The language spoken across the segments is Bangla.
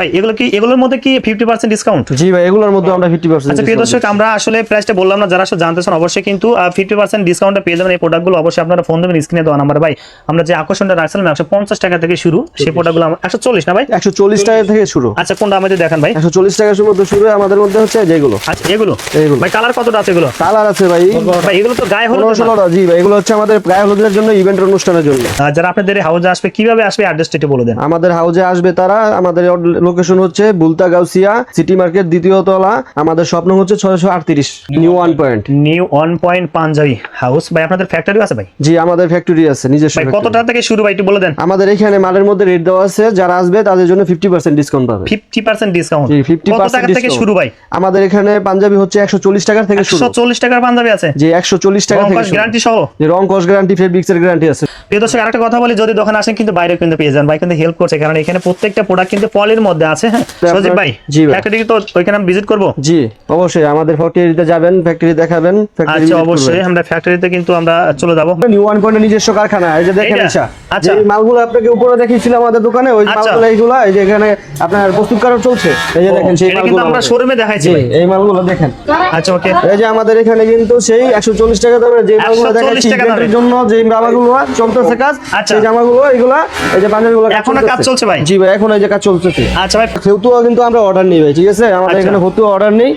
ভাই এগুলো কি এগুলোর মধ্যে কি ফিফটি পার্সেন্ট ডিসকাউন্ট জি ভাই এগুলোর মধ্যে আমরা ফিফটি পার্সেন্ট আচ্ছা প্রিয় দর্শক আমরা আসলে প্রাইসটা বললাম না যারা আসলে জানতে চান অবশ্যই কিন্তু ফিফটি পার্সেন্ট ডিসকাউন্টে পেয়ে যাবেন এই প্রোডাক্টগুলো অবশ্যই আপনারা ফোন দেবেন স্ক্রিনে দেওয়া নাম্বার ভাই আমরা যে আকর্ষণটা রাখছিলাম একশো পঞ্চাশ টাকা থেকে শুরু সেই প্রোডাক্টগুলো একশো চল্লিশ না ভাই? একশো চল্লিশ টাকা থেকে শুরু। আচ্ছা কোনটা আমাদের দেখান ভাই? একশো চল্লিশ টাকার মধ্যে শুরু আমাদের মধ্যে হচ্ছে যেগুলো আচ্ছা এগুলো? এগুলো। ভাই কালার কতটা আছে এগুলো? কালার আছে ভাই। ভাই এগুলো তো গায়ে হলো পনেরো জি ভাই এগুলো হচ্ছে আমাদের প্রায় হলুদের জন্য ইভেন্ট অনুষ্ঠানের জন্য। যারা আপনাদের হাউজে আসবে কীভাবে আসবে অ্যাড্রেসটা একটু বলে দেন। আমাদের হাউজে আসবে তারা আমাদের লোকেশন হচ্ছে বুলতা গাউসিয়া সিটি মার্কেট দ্বিতীয় তলা। আমাদের স্বপ্ন হচ্ছে ছয়শো আটত্রিশ new one point. New one point Punjabi house. ভাই আপনাদের ফ্যাক্টরি আছে ভাই? জি আমাদের ফ্যাক্টরি আছে নিজস্ব ভাই কত টাকা থেকে শুরু ভাই একটু বলে দেন। আমাদের এখানে মালের মধ্যে রেট দেওয়া আছে যারা আসবে তাদের জন্য ফিফটি পার্সেন্ট ডিসকাউন্ট পাবে। ফিফটি পার্সেন্ট ডিসকাউন্ট জি ফিফটি পার্সেন্ট থেকে শুরু ভাই? আমাদের এখানে পাঞ্জাবি হচ্ছে একশো চল্লিশ টাকা থেকে শুরু। চল্লিশ টাকার পাঞ্জাবি আছে? যে একশো চল্লিশ টাকা থেকে গ্যারান্টি সহ? রং কস গ্যারান্টি ফেব্রিক্স এর গ্যারান্টি আছে। প্রিয় দর্শক আরেকটা কথা বলি যদি দোকানে আসেন কিন্তু বাইরে কিন্তু পেয়ে যান। ভাই কিন্তু হেল্প করছে কারণ এখানে প্রত্যেকটা প্রোডাক্ট কিন্তু পলির মধ্যে আছে হ্যাঁ? সজীব ভাই জি ফ্যাক্টরি তো ওইখানে আমি ভিজিট করব? জি অবশ্যই আমাদের ফ্যাক্টরিতে যাবেন ফ্যাক্টরি দেখাবেন আচ্ছা অবশ্যই আমরা ফ্যাক্টরিতে কিন্তু আমরা চলে যাব। নিউ ওয়ান পয়েন্ট নিজস্ব কারখানা এই যে দেখেন? ইচ্ছা আচ্ছা। যে মালগুলো আপনাকে উপরে দেখিয়েছিলাম আমাদের দোকানে ওই আচ্ছা। মালগুলো এইগুলো এই যে এখানে আপনার প্রস্তুতকারক চলছে এই যে দেখেন সেই কিন্তু মালগুলো। আমরা শোরুমে দেখাইছি। এই মালগুলো দেখেন। আচ্ছা ওকে। এই যে আমাদের এখানে কিন্তু সেই একশো চল্লিশ টাকা দামের যে মালগুলো 140 দেখাচ্ছি টাকা ইভেন্টের জন্য যে জামাগুলো চলতেছে কাজ আচ্ছা। সেই জামাগুলো এইগুলা এই যে পাঞ্জাবিগুলো এখনও কাজ চলছে ভাই? জি ভাই এখন এই যে কাজ চলতেছে। আচ্ছা ভাই ফেউতুও কিন্তু আমরা অর্ডার নিই ভাই ঠিক আছে? আমাদের আচ্ছা। এখানে ফতুয়া অর্ডার নেই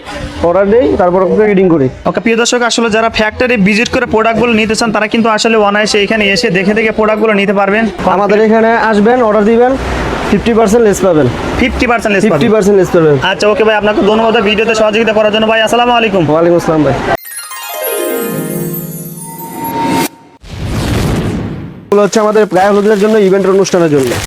অর্ডার নেই তারপর রিডিং করি। ওকে প্রিয় দর্শক আসলে যারা ফ্যাক্টরি ভিজিট করে প্রোডাক্টগুলো নিতে চান তারা কিন্তু আসলে অনায়াসে এখানে এসে দেখে দেখে প্রোডাক্টগুলো নিতে পারবেন। আমাদের এখানে আসবেন অর্ডার দিবেন ফিফটি পার্সেন্ট লেস পাবেন। Fifty percent fifty percent less পাবেন। আচ্ছা ওকে ভাই আপনাকে ধন্যবাদ ভিডিওতে সহযোগিতা করার জন্য। ভাই আসসালামু আলাইকুম। ওয়ালাইকুম আসসালাম ভাই। হচ্ছে আমাদের প্রায় হলুদের জন্য ইভেন্ট অনুষ্ঠানের জন্য।